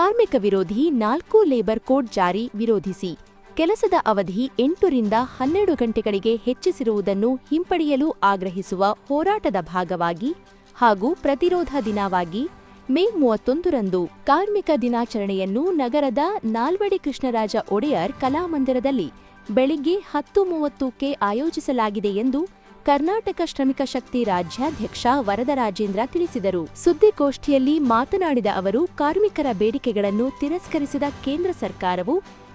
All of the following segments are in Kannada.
ಕಾರ್ಮಿಕ ವಿರೋಧಿ ನಾಲ್ಕು ಲೇಬರ್ ಕೋಡ್ ಜಾರಿ ವಿರೋಧಿಸಿ. ಕೆಲಸದ ಅವಧಿ ಎಂಟರಿಂದ ಹನ್ನೆರಡು ಗಂಟೆಗಳಿಗೆ ಹೆಚ್ಚಿಸಿರುವುದನ್ನು ಹಿಂಪಡೆಯಲು ಆಗ್ರಹಿಸುವ ಹೋರಾಟದ ಭಾಗವಾಗಿ ಹಾಗೂ ಪ್ರತಿರೋಧ ದಿನವಾಗಿ ಮೇ ಮೂವತ್ತೊಂದರಂದು ಕಾರ್ಮಿಕ ದಿನಾಚರಣೆಯನ್ನು ನಗರದ ನಾಲ್ವಡಿ ಕೃಷ್ಣರಾಜ ಒಡೆಯರ್ ಕಲಾಮಂದಿರದಲ್ಲಿ ಬೆಳಿಗ್ಗೆ ಹತ್ತು ಮೂವತ್ತಕ್ಕೆ ಆಯೋಜಿಸಲಾಗಿದೆ ಎಂದು ಕರ್ನಾಟಕ ಶ್ರಮಿಕ ಶಕ್ತಿ ರಾಜ್ಯಾಧ್ಯಕ್ಷ ವರದರಾಜೇಂದ್ರ ತಿಳಿಸಿದರು. ಸುದ್ದಿಗೋಷ್ಠಿಯಲ್ಲಿ ಮಾತನಾಡಿದ ಅವರು, ಕಾರ್ಮಿಕರ ಬೇಡಿಕೆಗಳನ್ನು ತಿರಸ್ಕರಿಸಿದ ಕೇಂದ್ರ ಸರ್ಕಾರವು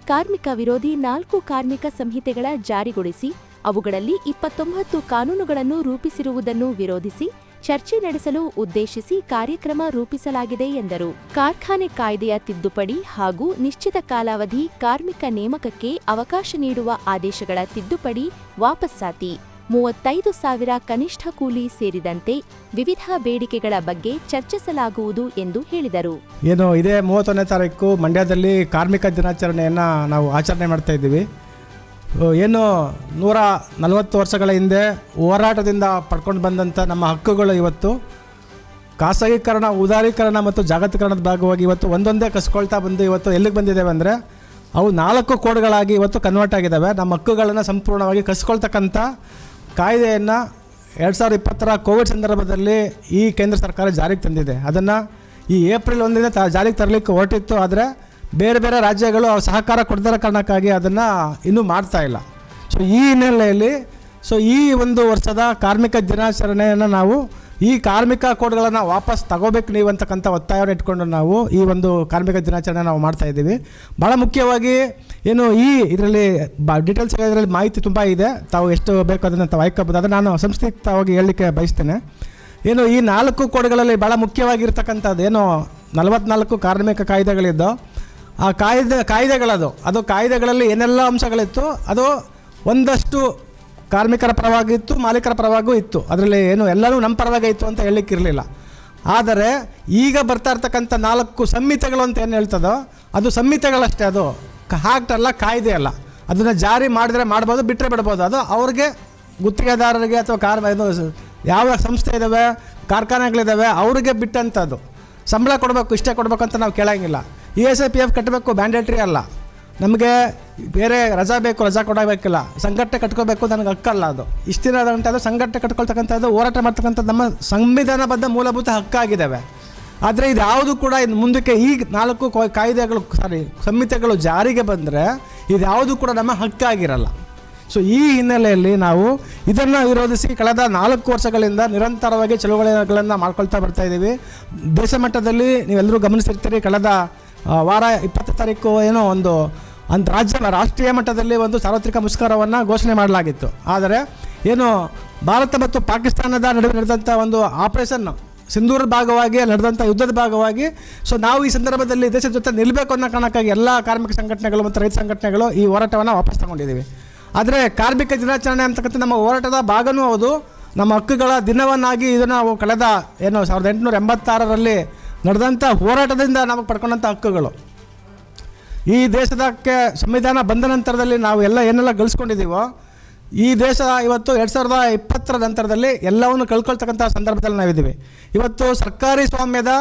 ಕಾರ್ಮಿಕ ವಿರೋಧಿ ನಾಲ್ಕು ಕಾರ್ಮಿಕ ಸಂಹಿತೆಗಳ ಜಾರಿಗೊಳಿಸಿ, ಅವುಗಳಲ್ಲಿ ಇಪ್ಪತ್ತೊಂಬತ್ತು ಕಾನೂನುಗಳನ್ನು ರೂಪಿಸಿರುವುದನ್ನು ವಿರೋಧಿಸಿ ಚರ್ಚೆ ನಡೆಸಲು ಉದ್ದೇಶಿಸಿ ಕಾರ್ಯಕ್ರಮ ರೂಪಿಸಲಾಗಿದೆ ಎಂದರು. ಕಾರ್ಖಾನೆ ಕಾಯ್ದೆಯ ತಿದ್ದುಪಡಿ ಹಾಗೂ ನಿಶ್ಚಿತ ಕಾಲಾವಧಿ ಕಾರ್ಮಿಕ ನೇಮಕಕ್ಕೆ ಅವಕಾಶ ನೀಡುವ ಆದೇಶಗಳ ತಿದ್ದುಪಡಿ ವಾಪಸ್ಸಾತಿ. ಮೂವತ್ತೈದು ಸಾವಿರ ಕನಿಷ್ಠ ಕೂಲಿ ಸೇರಿದಂತೆ ವಿವಿಧ ಬೇಡಿಕೆಗಳ ಬಗ್ಗೆ ಚರ್ಚಿಸಲಾಗುವುದು ಎಂದು ಹೇಳಿದರು. ಏನು, ಇದೇ ಮೂವತ್ತೊಂದನೇ ತಾರೀಕು ಮಂಡ್ಯದಲ್ಲಿ ಕಾರ್ಮಿಕ ದಿನಾಚರಣೆಯನ್ನು ನಾವು ಆಚರಣೆ ಮಾಡ್ತಾ ಇದ್ದೀವಿ. ಏನು, ನೂರ ನಲವತ್ತು ವರ್ಷಗಳ ಹಿಂದೆ ಹೋರಾಟದಿಂದ ಪಡ್ಕೊಂಡು ಬಂದಂಥ ನಮ್ಮ ಹಕ್ಕುಗಳು ಇವತ್ತು, ಖಾಸಗೀಕರಣ, ಉದಾರೀಕರಣ ಮತ್ತು ಜಾಗತೀಕರಣದ ಭಾಗವಾಗಿ ಇವತ್ತು ಒಂದೊಂದೇ ಕಸ್ಕೊಳ್ತಾ ಬಂದು ಇವತ್ತು ಎಲ್ಲಿಗೆ ಬಂದಿದ್ದೇವೆ ಅಂದರೆ, ಅವು ನಾಲ್ಕು ಕೋಡ್ಗಳಾಗಿ ಇವತ್ತು ಕನ್ವರ್ಟ್ ಆಗಿದ್ದಾವೆ. ನಮ್ಮ ಹಕ್ಕುಗಳನ್ನು ಸಂಪೂರ್ಣವಾಗಿ ಕಸ್ಕೊಳ್ತಕ್ಕಂಥ ಕಾಯ್ದೆಯನ್ನು ಎರಡು ಸಾವಿರದ ಇಪ್ಪತ್ತರ ಕೋವಿಡ್ ಸಂದರ್ಭದಲ್ಲಿ ಈ ಕೇಂದ್ರ ಸರ್ಕಾರ ಜಾರಿಗೆ ತಂದಿದೆ. ಅದನ್ನು ಈ ಏಪ್ರಿಲ್ ಒಂದರಿಂದ ತ, ಜಾರಿಗೆ ತರಲಿಕ್ಕೆ ಹೊರಟಿತ್ತು. ಆದರೆ ಬೇರೆ ಬೇರೆ ರಾಜ್ಯಗಳು ಸಹಕಾರ ಕೊಡ್ತಾರ ಕಾರಣಕ್ಕಾಗಿ ಅದನ್ನು ಇನ್ನೂ ಮಾಡ್ತಾ ಇಲ್ಲ. ಸೊ ಈ ಹಿನ್ನೆಲೆಯಲ್ಲಿ ಸೊ ಈ ಒಂದು ವರ್ಷದ ಕಾರ್ಮಿಕ ದಿನಾಚರಣೆಯನ್ನು ನಾವು ಈ ಕಾರ್ಮಿಕ ಕೋಡ್ಗಳನ್ನು ವಾಪಸ್ ತಗೋಬೇಕು ನೀವು ಅಂತಕ್ಕಂಥ ಒತ್ತಾಯವನ್ನು ಇಟ್ಕೊಂಡು ನಾವು ಈ ಒಂದು ಕಾರ್ಮಿಕ ದಿನಾಚರಣೆ ನಾವು ಮಾಡ್ತಾ ಇದ್ದೀವಿ. ಭಾಳ ಮುಖ್ಯವಾಗಿ ಏನು ಈ ಇದರಲ್ಲಿ ಬಾ ಡೀಟೇಲ್ಸ್ ಇದರಲ್ಲಿ ಮಾಹಿತಿ ತುಂಬ ಇದೆ. ತಾವು ಎಷ್ಟು ಬೇಕು ಅದನ್ನು ತಾವು ಆಯ್ಕೋಬೋದು ಅದನ್ನು ನಾನು ಸಂಕ್ಷಿಪ್ತವಾಗಿ ಹೇಳಲಿಕ್ಕೆ ಬಯಸ್ತೇನೆ. ಏನು ಈ ನಾಲ್ಕು ಕೋಡ್ಗಳಲ್ಲಿ ಭಾಳ ಮುಖ್ಯವಾಗಿರ್ತಕ್ಕಂಥದ್ದು ಏನು ನಲವತ್ನಾಲ್ಕು ಕಾರ್ಮಿಕ ಕಾಯ್ದೆಗಳಿದ್ದು, ಆ ಕಾಯ್ದೆ, ಕಾಯ್ದೆಗಳದು. ಅದು ಕಾಯ್ದೆಗಳಲ್ಲಿ ಏನೆಲ್ಲ ಅಂಶಗಳಿತ್ತು, ಅದು ಒಂದಷ್ಟು ಕಾರ್ಮಿಕರ ಪರವಾಗಿತ್ತು ಮಾಲೀಕರ ಪರವಾಗೂ ಇತ್ತು. ಅದರಲ್ಲಿ ಏನು ಎಲ್ಲರೂ ನಮ್ಮ ಪರವಾಗಿ ಇತ್ತು ಅಂತ ಹೇಳಲಿಕ್ಕಿರಲಿಲ್ಲ. ಆದರೆ ಈಗ ಬರ್ತಾ ಇರ್ತಕ್ಕಂಥ ನಾಲ್ಕು ಸಂಹಿತೆಗಳು ಅಂತ ಏನು ಹೇಳ್ತದೋ, ಅದು ಸಂಹಿತೆಗಳಷ್ಟೇ ಅದು. ಹಾಕ್ಟಲ್ಲ ಕಾಯ್ದೆ ಅಲ್ಲ. ಅದನ್ನು ಜಾರಿ ಮಾಡಿದ್ರೆ ಮಾಡ್ಬೋದು ಬಿಟ್ಟರೆ ಬಿಡ್ಬೋದು. ಅದು ಅವ್ರಿಗೆ ಗುತ್ತಿಗೆದಾರರಿಗೆ ಅಥವಾ ಕಾರ್ ಯಾವ ಸಂಸ್ಥೆ ಇದ್ದಾವೆ ಕಾರ್ಖಾನೆಗಳಿದ್ದಾವೆ ಅವ್ರಿಗೆ ಬಿಟ್ಟಂಥದ್ದು ಸಂಬಳ ಕೊಡಬೇಕು, ಇಷ್ಟೇ ಕೊಡಬೇಕು ಅಂತ ನಾವು ಕೇಳೋಂಗಿಲ್ಲ. E S I P F ಕಟ್ಟಬೇಕು ಬ್ಯಾಂಡೇಟ್ರಿ ಅಲ್ಲ. ನಮಗೆ ಬೇರೆ ರಜಾ ಬೇಕು, ರಜಾ ಕೊಡಬೇಕಿಲ್ಲ. ಸಂಘಟನೆ ಕಟ್ಕೋಬೇಕು ನನಗೆ ಹಕ್ಕಲ್ಲ ಅದು. ಇಷ್ಟಿನ ಅದು ಸಂಘಟನೆ ಕಟ್ಕೊಳ್ತಕ್ಕಂಥದ್ದು, ಹೋರಾಟ ಮಾಡ್ತಕ್ಕಂಥದ್ದು ನಮ್ಮ ಸಂವಿಧಾನಬದ್ಧ ಮೂಲಭೂತ ಹಕ್ಕಾಗಿದ್ದಾವೆ. ಆದರೆ ಇದು ಯಾವುದು ಕೂಡ ಇದು ಮುಂದಕ್ಕೆ ಈ ನಾಲ್ಕು ಕಾಯ್ದೆಗಳು ಸಾರಿ ಸಂಹಿತೆಗಳು ಜಾರಿಗೆ ಬಂದರೆ ಇದು ಯಾವುದು ಕೂಡ ನಮ್ಮ ಹಕ್ಕಾಗಿರಲ್ಲ. ಸೊ ಈ ಹಿನ್ನೆಲೆಯಲ್ಲಿ ನಾವು ಇದನ್ನು ವಿರೋಧಿಸಿ ಕಳೆದ ನಾಲ್ಕು ವರ್ಷಗಳಿಂದ ನಿರಂತರವಾಗಿ ಚಳುವಳಿಗಳನ್ನು ಮಾಡ್ಕೊಳ್ತಾ ಬರ್ತಾ ಇದ್ದೀವಿ. ದೇಶ ಮಟ್ಟದಲ್ಲಿ ನೀವೆಲ್ಲರೂ ಗಮನಿಸಿರ್ತೀರಿ, ಕಳೆದ ವಾರ ಇಪ್ಪತ್ತು ತಾರೀಕು ಏನೋ ಒಂದು ಅಂತ ರಾಜ್ಯ ರಾಷ್ಟ್ರೀಯ ಮಟ್ಟದಲ್ಲಿ ಒಂದು ಸಾರ್ವತ್ರಿಕ ಮುಷ್ಕರವನ್ನು ಘೋಷಣೆ ಮಾಡಲಾಗಿತ್ತು. ಆದರೆ ಏನು ಭಾರತ ಮತ್ತು ಪಾಕಿಸ್ತಾನದ ನಡುವೆ ನಡೆದಂಥ ಒಂದು ಆಪರೇಷನ್ ಸಿಂಧೂರ ಭಾಗವಾಗಿ ನಡೆದಂಥ ಯುದ್ಧದ ಭಾಗವಾಗಿ, ಸೊ ನಾವು ಈ ಸಂದರ್ಭದಲ್ಲಿ ದೇಶದ ಜೊತೆ ನಿಲ್ಲಬೇಕು ಅನ್ನೋ ಕಾರಣಕ್ಕಾಗಿ ಎಲ್ಲ ಕಾರ್ಮಿಕ ಸಂಘಟನೆಗಳು ಮತ್ತು ರೈತ ಸಂಘಟನೆಗಳು ಈ ಹೋರಾಟವನ್ನು ವಾಪಸ್ ತಗೊಂಡಿದ್ದೀವಿ. ಆದರೆ ಕಾರ್ಮಿಕ ದಿನಾಚರಣೆ ಅಂತಕ್ಕಂಥ ನಮ್ಮ ಹೋರಾಟದ ಭಾಗವೂ ಹೌದು. ನಮ್ಮ ಹಕ್ಕುಗಳ ದಿನವನ್ನಾಗಿ ಇದನ್ನು ನಾವು ಕಳೆದ ಏನು ಸಾವಿರದ ಎಂಟುನೂರ ಎಂಬತ್ತಾರರಲ್ಲಿ ನಡೆದಂಥ ಹೋರಾಟದಿಂದ ನಮಗೆ ಪಡ್ಕೊಂಡಂಥ ಹಕ್ಕುಗಳು. ಈ ದೇಶದಕ್ಕೆ ಸಂವಿಧಾನ ಬಂದ ನಂತರದಲ್ಲಿ ನಾವು ಎಲ್ಲ ಏನೆಲ್ಲ ಗಳಿಸ್ಕೊಂಡಿದ್ದೀವೋ, ಈ ದೇಶ ಇವತ್ತು ಎರಡು ಸಾವಿರದ ಇಪ್ಪತ್ತರ ನಂತರದಲ್ಲಿ ಎಲ್ಲವನ್ನು ಕಳ್ಕೊಳ್ತಕ್ಕಂಥ ಸಂದರ್ಭದಲ್ಲಿ ನಾವಿದ್ದೀವಿ. ಇವತ್ತು ಸರ್ಕಾರಿ ಸ್ವಾಮ್ಯದ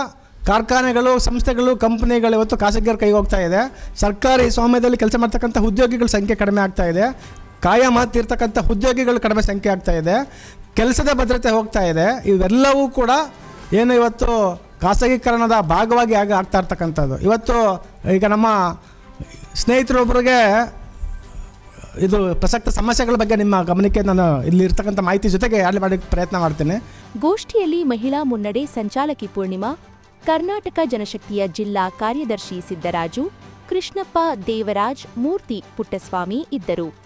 ಕಾರ್ಖಾನೆಗಳು, ಸಂಸ್ಥೆಗಳು, ಕಂಪ್ನಿಗಳು ಇವತ್ತು ಖಾಸಗಿಯರ ಕೈಗೆ ಹೋಗ್ತಾ ಇದೆ. ಸರ್ಕಾರಿ ಸ್ವಾಮ್ಯದಲ್ಲಿ ಕೆಲಸ ಮಾಡ್ತಕ್ಕಂಥ ಉದ್ಯೋಗಿಗಳ ಸಂಖ್ಯೆ ಕಡಿಮೆ ಆಗ್ತಾ ಇದೆ. ಕಾಯಂ ಇರ್ತಕ್ಕಂಥ ಉದ್ಯೋಗಿಗಳು ಕಡಿಮೆ ಸಂಖ್ಯೆ ಆಗ್ತಾ ಇದೆ. ಕೆಲಸದ ಭದ್ರತೆ ಹೋಗ್ತಾ ಇದೆ. ಇವೆಲ್ಲವೂ ಕೂಡ ಏನು ಇವತ್ತು ಖಾಸಗೀಕರಣದ ಭಾಗವಾಗಿ ಆಗ ಆಗ್ತಾ ಇರ್ತಕ್ಕಂಥದ್ದು. ಇವತ್ತು ಈಗ ನಮ್ಮ ಸ್ನೇಹಿತರೊಬ್ಬರಿಗೆ ಇದು ಪ್ರಸಕ್ತ ಸಮಸ್ಯೆಗಳ ಬಗ್ಗೆ ನಿಮ್ಮ ಗಮನಕ್ಕೆ ನಾನು ಇಲ್ಲಿ ಇರ್ತಕ್ಕಂಥ ಮಾಹಿತಿ ಜೊತೆಗೆ ಯಾರು ಮಾಡಕ್ಕೆ ಪ್ರಯತ್ನ ಮಾಡ್ತೇನೆ. ಗೋಷ್ಠಿಯಲ್ಲಿ ಮಹಿಳಾ ಮುನ್ನಡೆ ಸಂಚಾಲಕಿ ಪೂರ್ಣಿಮಾ, ಕರ್ನಾಟಕ ಜನಶಕ್ತಿಯ ಜಿಲ್ಲಾ ಕಾರ್ಯದರ್ಶಿ ಸಿದ್ದರಾಜು, ಕೃಷ್ಣಪ್ಪ ದೇವರಾಜ್, ಮೂರ್ತಿ ಪುಟ್ಟಸ್ವಾಮಿ ಇದ್ದರು.